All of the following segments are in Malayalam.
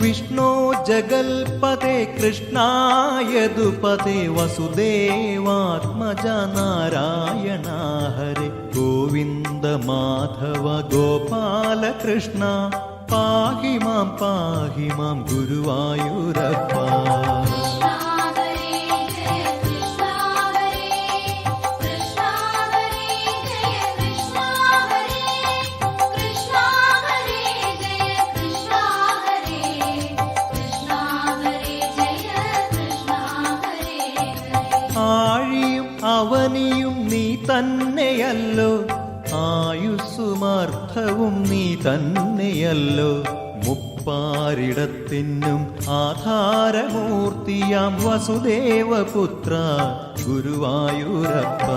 വിഷ്ണു ജഗൽപദേ കൃഷ്ണായതുപദേ വസുദേവാത്മജ നാരായണ ഹരേ. ഗോവിന്ദ മാധവ ഗോപാല കൃഷ്ണ പാഹി മാം പാഹി മാം ഗുരുവായൂരപ്പ. ആഴിയും അവനിയും നീ തന്നെയല്ലോ. ആയുസ്സുമാർത്ഥവും നീ തന്നെയല്ലോ. മുപ്പാരിടത്തിനും ആധാരമൂർത്തിയാം വസുദേവപുത്ര ഗുരുവായൂരപ്പ.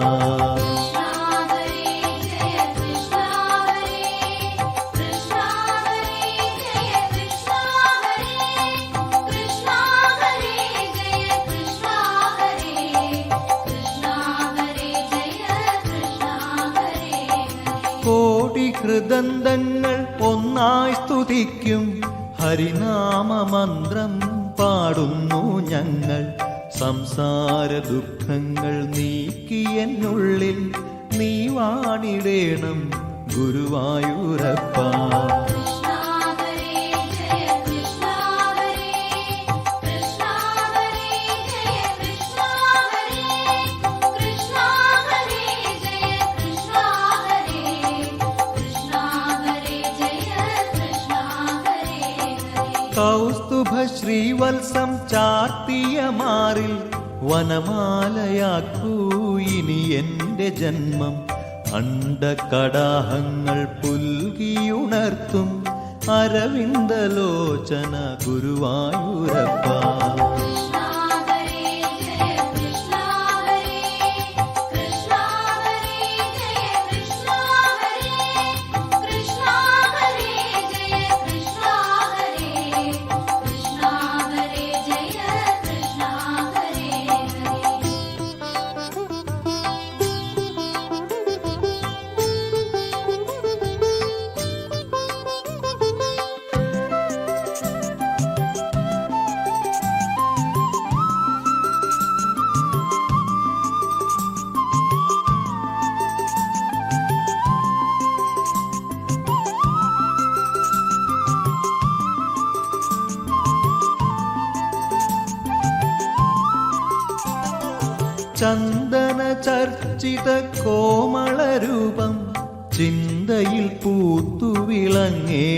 ഹൃദന്തങ്ങൾ ഒന്നായി സ്തുതിക്കും. ഹരിനാമമന്ത്രം പാടുന്നു ഞങ്ങൾ. സംസാര ദുഃഖങ്ങൾ നീക്കിയെന്നുള്ളിൽ നീ വാണിടേണം ഗുരുവായൂരപ്പ. കൗസ്തുഭ ശ്രീവത്സം ചാർത്തിയ മാറിൽ വനമാലയാക്കൂ ഇനി എന്റെ ജന്മം. അണ്ടകടാഹങ്ങൾ പുൽകിയുണർത്തും അരവിന്ദലോചന ഗുരുവായൂരപ്പ. ചന്ദന ചർച്ചിത കോമളരൂപം ചിന്തയിൽ പൂത്തുവിളങ്ങേ.